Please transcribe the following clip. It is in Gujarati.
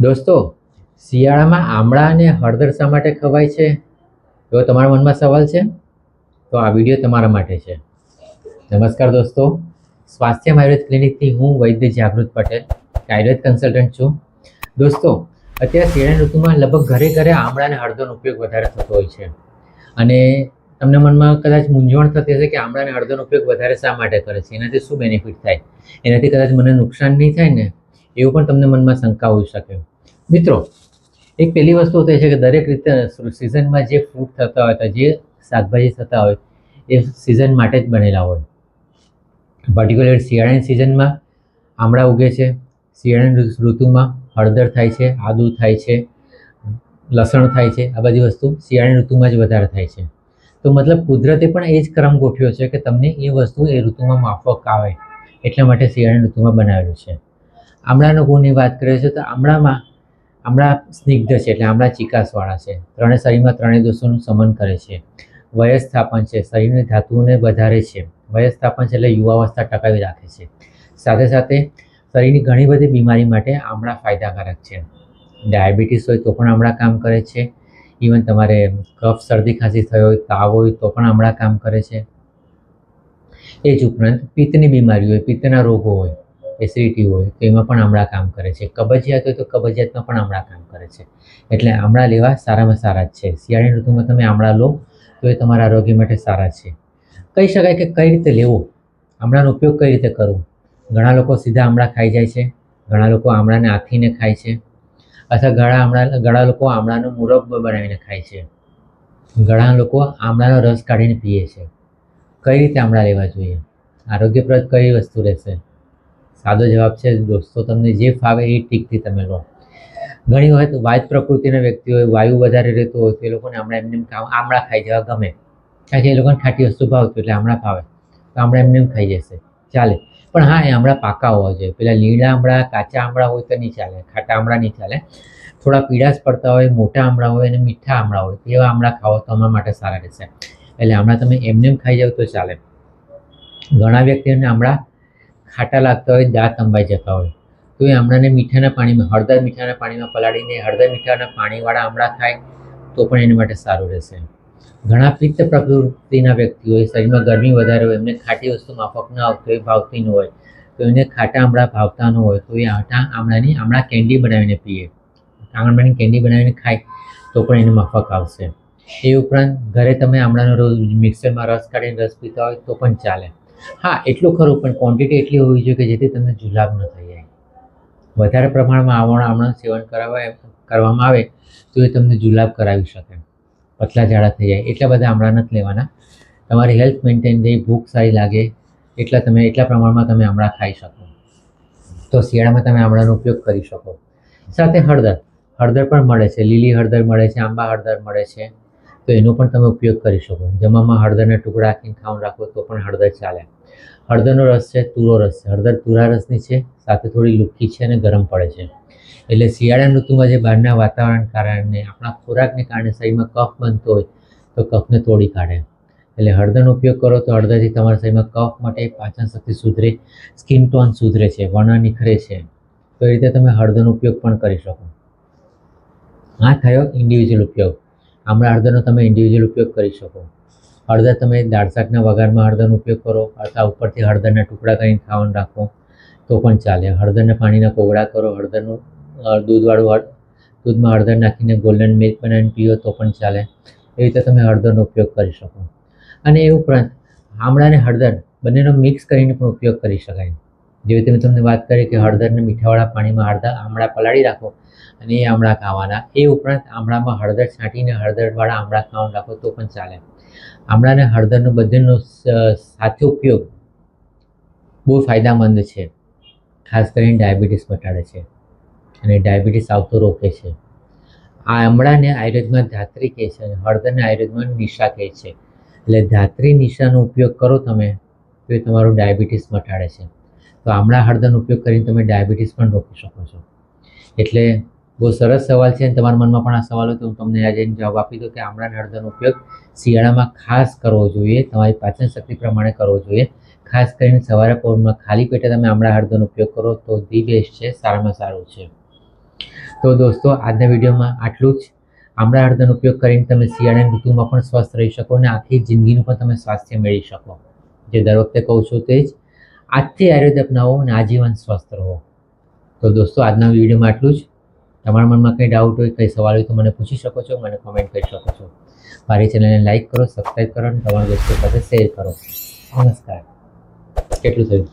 દોસ્તો, શિયાળામાં આમળા અને હળદર શા માટે ખવાય છે? એવો તમારા મનમાં સવાલ છે? તો આ વીડિયો તમારા માટે છે. નમસ્કાર દોસ્તો, સ્વાસ્થ્ય આયુર્વેદ ક્લિનિકથી હું વૈદ્ય જાગૃત પટેલ આયુર્વેદ કન્સલ્ટન્ટ છું. દોસ્તો, અત્યારે શિયાળાની ઋતુમાં લગભગ ઘરે ઘરે આમળા અને હળદરનો ઉપયોગ વધારે થતો હોય છે. અને તમને મનમાં કદાચ મૂંઝવણ થતી હશે કે આમળા અને હળદરનો ઉપયોગ વધારે શા માટે કરે છે? એનાથી શું બેનિફિટ થાય? એનાથી કદાચ મને નુકસાન નહીં થાય ને? એવું પણ તમને મનમાં શંકા હોઈ શકે. મિત્રો, એક પહેલી વસ્તુ તે છે કે દરેક રીતે સિઝનમાં જે ફ્રૂટ થતા હોય જે શાકભાજી થતા હોય, એ સિઝન માટે જ બનેલા હોય. પર્ટિક્યુલર શિયાળાની સિઝનમાં આમળા ઉગે છે, શિયાળાની ઋતુમાં હળદર થાય છે, આદુ થાય છે, લસણ થાય છે, આ બધી વસ્તુ શિયાળાની ઋતુમાં જ વધારે થાય છે. તો મતલબ કુદરતે પણ એ જ ક્રમ ગોઠવ્યો છે કે તમને એ વસ્તુ એ ઋતુમાં માફક આવે, એટલા માટે શિયાળાની ઋતુમાં બનાવેલું છે. આમળાના ગુણની વાત કરીએ છીએ તો આમળામાં આમળા સ્નિગ્ધ છે એટલે આમળા ચિકાસવાળા છે. ત્રણે શરીરમાં ત્રણેય દોષોનું સમન કરે છે. વયસ્થાપન છે. શરીરની ધાતુઓને વધારે છે. વયસ્થાપન છે એટલે યુવાવસ્થા ટકાવી રાખે છે. સાથે સાથે શરીરની ઘણી બધી બીમારી માટે આમળા ફાયદાકારક છે. ડાયાબિટીસ હોય તો પણ આમળા કામ કરે છે. ઇવન તમારે કફ, શરદી, ખાંસી થયો હોય, તાવ હોય તો પણ આમળા કામ કરે છે. એ જ ઉપરાંત પિત્તની બીમારી હોય, પિત્તના રોગો હોય એસિડિટી હોય, તો એમાં પણ આમળા કામ કરે છે. કબજિયાત હોય તો કબજિયાતમાં પણ આમળા કામ કરે છે. એટલે આમળા લેવા સારામાં સારા જ છે. શિયાળાની ઋતુમાં તમે આમળા લો, તો એ તમારા આરોગ્ય માટે સારા છે. કહી શકાય કે કઈ રીતે લેવો? આમળાનો ઉપયોગ કઈ રીતે કરવો? ઘણા લોકો સીધા આમળા ખાઈ જાય છે. ઘણા લોકો આમળાને આથીને ખાય છે. અથવા ઘણા આમળા ઘણા લોકો આમળાનો મુરબ્બો બનાવીને ખાય છે. ઘણા લોકો આમળાનો રસ કાઢીને પીએ છે. કઈ રીતે આમળા લેવા જોઈએ? આરોગ્યપ્રદ કઈ વસ્તુ રહેશે? સાદો જવાબ છે, દોસ્તો, તમને જે ફાવે એ ટીકથી તમે લો. ઘણી વખત વાયુ પ્રકૃતિના વ્યક્તિ હોય વાયુ વધારે રહેતો હોય તો એ લોકોને હમણાં એમને આમળા ખાઈ જવા ગમે. કારણ કે એ લોકોને ખાટી વસ્તુ ભાવતું એટલે આમળા ભાવે. તો આમળા એમને એમ ખાઈ જશે. ચાલે. પણ હા, એ આમળા પાકા હોવા જોઈએ. પેલા લીલા આમળા, કાચા આમળા હોય તો નહીં ચાલે, ખાટા આમળા નહીં ચાલે. થોડા પીડાશ પડતા હોય, મોટા આમળા હોય અને મીઠા આમળા હોય એવા આમળા ખાવો તો અમારા માટે સારા રહેશે. એટલે આમળા તમે એમને એમ ખાઈ જાવ તો ચાલે. ઘણા વ્યક્તિઓને આમળા ખાટા લાગતા હોય, દાંત અંબાઈ જતા હોય. તો એ આમળાને મીઠાના પાણીમાં, હળદર મીઠાના પાણીમાં પલાળીને, હળદર મીઠાના પાણીવાળા આમળા ખાય તો પણ એની માટે સારું રહેશે. ઘણા પિત્ત પ્રકૃતિના વ્યક્તિ હોય શરીરમાં ગરમી વધારે હોય, એમને ખાટી વસ્તુ માફક ન આવતી હોય, ભાવતી ન હોય, તો એને ખાટા આમળા ભાવતા ન હોય, તો એ આટા આમળાની આમળા કેન્ડી બનાવીને પીએ. આમળાની કેન્ડી બનાવીને ખાય, તો પણ એને માફક આવશે. એ ઉપરાંત ઘરે તમે આમળાનો રોજ મિક્સરમાં રસ કાઢીને રસ પીતા હોય, તો પણ ચાલે. હા, એટલું ખરું, પણ ક્વોન્ટિટી એટલી હોવી જોઈએ કે જેથી તમને જુલાબ ન થઈ જાય. વધારે પ્રમાણમાં આવણ આમળાનું સેવન કરાવવા કરવામાં આવે તો એ તમને જુલાબ કરાવી શકે. પતલા ઝાડા થઈ જાય. એટલા બધા આમળા નથી લેવાના. તમારી હેલ્થ મેન્ટેન થઈ, ભૂખ સારી લાગે, એટલા તમે, એટલા પ્રમાણમાં તમે આમળા ખાઈ શકો. તો શિયાળામાં તમે આમળાનો ઉપયોગ કરી શકો. સાથે હળદર. હળદર પણ મળે છે. લીલી હળદર મળે છે, આંબા હળદર મળે છે. તો એનો પણ તમે ઉપયોગ કરી શકો. જમવામાં હળદરના ટુકડા આખીને ખાવાનું રાખો તો પણ હળદર ચાલે. હળદરનો રસ છે, તુરો રસ છે. હળદર તુરા રસની છે, સાથે થોડી લુખી છે અને ગરમ પડે છે. એટલે શિયાળા ઋતુમાં જે બહારના વાતાવરણ કારણે આપણા ખોરાકને કારણે શરીરમાં કફ બનતો હોય તો કફને તોડી કાઢે. એટલે હળદરનો ઉપયોગ કરો તો હળદરથી તમારા શરીરમાં કફ માટે પાચન શક્તિ સુધરે, સ્કિન ટોન સુધરે છે વર્ણ નિખરે છે. તો એ રીતે તમે હળદરનો ઉપયોગ પણ કરી શકો. આ થયો ઇન્ડિવિજ્યુઅલ ઉપયોગ. આમળા હળદરનો તમે ઇન્ડિવિજ્યુઅલ ઉપયોગ કરી શકો. હળદર તમે દાળ શાકના વઘારમાં હળદરનો ઉપયોગ કરો, અથવા ઉપરથી હળદરના ટુકડા કરીને ખાવાનું રાખો, તો પણ ચાલે. હળદરના પાણીના કોગળા કરો, હળદરનું દૂધવાળું હળ, દૂધમાં હળદર નાખીને ગોલ્ડન મિલ્ક બનાવીને પીઓ, તો પણ ચાલે. એ રીતે તમે હળદરનો ઉપયોગ કરી શકો. અને એ ઉપરાંત આમળા અને હળદર બંનેનો મિક્સ કરીને પણ ઉપયોગ કરી શકાય. જેવી રીતે મેં તમને વાત કરી કે હળદરને મીઠાવાળા પાણીમાં હળદર આમળા પલાળી રાખો અને એ આમળા ખાવાના. એ ઉપરાંત આમળામાં હળદર છાંટીને હળદરવાળા આમળા ખાવાનું રાખો તો પણ ચાલે. આમળાને હળદરનો બંનેનો સ- સાથે ઉપયોગ બહુ ફાયદામંદ છે. ખાસ કરીને ડાયાબિટીસ મટાડે છે અને ડાયાબિટીસ આવતો રોકે છે. આ આમળાને આયુર્વેદમાં ધાત્રી કહે છે અને હળદરને આયુર્વેદમાં નિશા કહે છે. એટલે ધાત્રી નિશાનો ઉપયોગ કરો તમે તો એ તમારું ડાયાબિટીસ મટાડે છે. તો આમળા હળદરનો ઉપયોગ કરીને તમે ડાયાબિટીસ પણ રોકી શકો છો. એટલે બહુ સરસ સવાલ છે અને તમારા મનમાં પણ આ સવાલ હોય તો હું તમને આજે જવાબ આપી દઉં કે આમળા હળદરનો ઉપયોગ શિયાળામાં ખાસ કરવો જોઈએ, તમારી પાચન શક્તિ પ્રમાણે કરવો જોઈએ. ખાસ કરીને સવારે પૌર્ણમાં ખાલી પેટે તમે આમળા હળદરનો ઉપયોગ કરો તો ધી બેસ્ટ છે, સારામાં સારું છે. તો દોસ્તો, આજના વિડીયોમાં આટલું જ. આમળા હળદરનો ઉપયોગ કરીને તમે શિયાળાની ઋતુમાં પણ સ્વસ્થ રહી શકો અને આખી જિંદગીનું પણ તમે સ્વાસ્થ્ય મેળવી શકો. જે દર વખતે કહું છું તે જ. આજથી આયુર્વેદ અપનાવો અને આજીવન સ્વસ્થ રહો. તો દોસ્તો, આજના વિડીયોમાં આટલું જ. તમારા મનમાં કંઈ ડાઉટ હોય, કંઈ સવાલ હોય તો મને પૂછી શકો છો, મને કમેન્ટ કરી શકો છો. મારી ચેનલને લાઇક કરો સબસ્ક્રાઈબ કરો અને તમારા દોસ્તો સાથે શેર કરો. નમસ્કાર. કેટલું થયું?